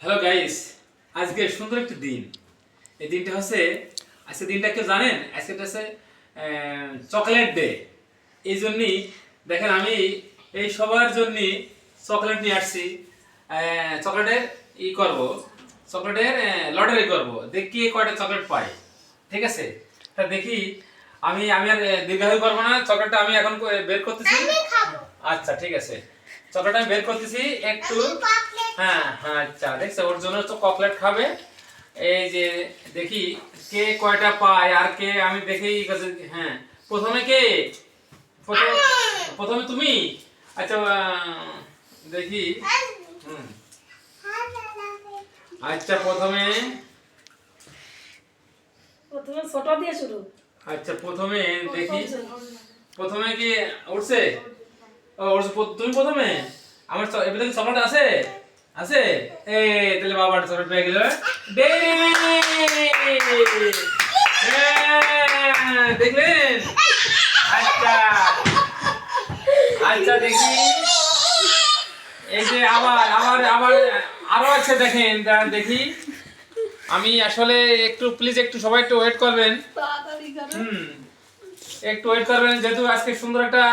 Hello guys আজকে সুন্দর একটি দিন। এই দিনটা হচ্ছে আজকে দিনটা কেউ জানেন? আজকে হচ্ছে চকলেট ডে এই জন্যই দেখেন আমি এই সবার জন্য চকলেট নিয়ে আসছি। চকলেটের ই করব। চকলেটের লটারি করব। দেখি কয়টা চকলেট পাই ঠিক আছে? তা দেখি আমি আমি আর দীর্ঘায়ু করব না। চকলেটটা আমি এখন বের করতেছি। আচ্ছা ঠিক আছে। চকলেট আমি বের করতেছি। একটু হ্যাঁ হ্যাঁ আচ্ছা। দেখছ ওর জন্য তো চকলেট খাবে। এই যে দেখি কে কয়টা পায় আর কে আমি দেখি হ্যাঁ। প্রথমে কে? প্রথমে তুমি? আচ্ছা দেখি। আচ্ছা প্রথমে প্রথমে ছোট দিয়ে শুরু। আচ্ছা প্রথমে দেখি। প্রথমে কি উঠছে? ও তুমি প্রথমে? আমার এবার চকলেট আছে? আছে? এ তাহলে বাবার চকলেট পেয়ে গেল ডেইরি হ্যাঁ, দেখলেন? আচ্ছা। আচ্ছা দেখি। এই যে আবার আবার আবার আরও আছে দেখেন দেখি। আমি আসলে একটু প্লিজ একটু সবাই একটু ওয়েট করবেন। হুম। একটু ওয়েট করবেন যেহেতু আজকে সুন্দর একটা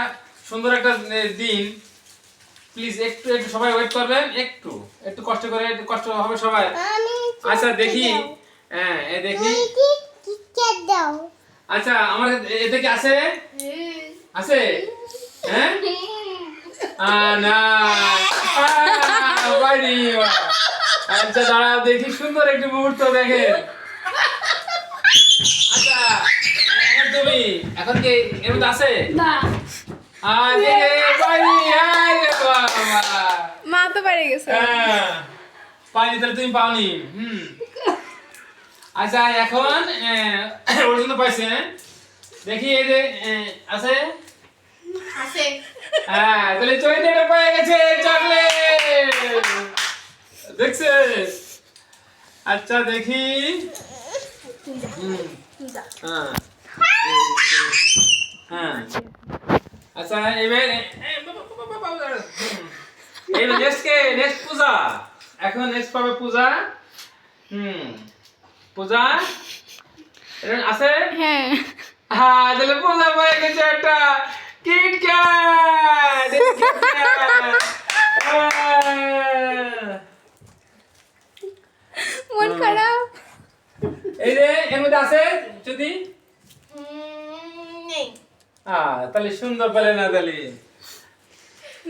সুন্দর একটা দিন। প্লিজ একটু একটু সবাই ওয়েট করবেন একটু একটু কষ্ট করে একটু কষ্ট হবে সবাই। আচ্ছা দেখি। হ্যাঁ এ দেখি। আচ্ছা আমার এ- এতে কি আছে? আছে? হ্যাঁ? আ, না। আচ্ছা দাঁড়াও দেখি সুন্দর একটি মুহূর্ত দেখেন। আচ্ছা এখন তুমি এখন কি এর মধ্যে আছে? না। মা তো পেরে গেছে। হ্যাঁ পানি তাহলে তুমি পাওনি হুম। আচ্ছা এখন আহ, ওর জন্য পাইছে হ্যাঁ? দেখি এই যে আছে? আছে। হ্যাঁ তাহলে চৈতাটা পেয়ে গেছে চকলেট। দেখছে? আচ্ছা দেখি। হুম। হ্যাঁ। হ্যাঁ। আচ্ছা এবার এবার নেক্সট কে নেক্সট পূজা। এখন নেক্সট পাবে পূজা। হুম পূজা। আছে? হ্যাঁ। হ্যাঁ তাহলে পূজা পেয়ে গেছে একটা। কিটক্যাট মন খারাপ। এই যে এর মধ্যে আছে যদি? তাহলে সুন্দর পেলে না তাহলে।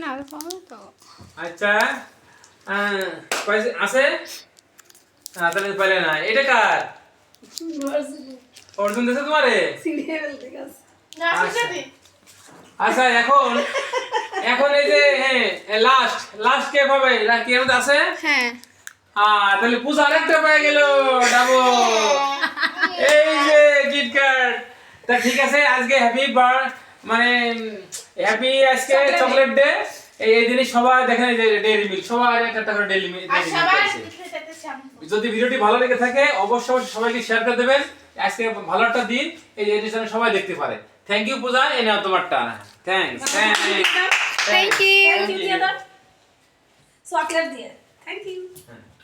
না পাবো তো। আচ্ছা আছে? হ্যাঁ তাহলে পেলে না। এটা কার? অর্জুন দিয়েছে তোমারে? আচ্ছা। আচ্ছা এখন এখন এই যে হ্যাঁ লাস্ট লাস্ট কে পাবে? কে আছে? হ্যাঁ। আহ তাহলে পূজা আরেকটা পেয়ে গেল ডাবল এই যে কিটক্যাট তা ঠিক আছে আজকে হ্যাপি বার মানে হ্যাপি আজকে চকলেট ডে এই এই দিনে সবাই দেখেন এই যে ডেইরি মিল্ক সবাই একটা একটা করে ডেইরি মিল্ক যদি ভিডিওটি ভালো লেগে থাকে অবশ্যই অবশ্যই সবাইকে শেয়ার করে দেবেন। আজকে ভালো একটা দিন এই এডিশনে সবাই দেখতে পারে। থ্যাংক ইউ পূজা এই নাও তোমারটা thanks thanks thank you thank you chocolate দিয়ে। Thank you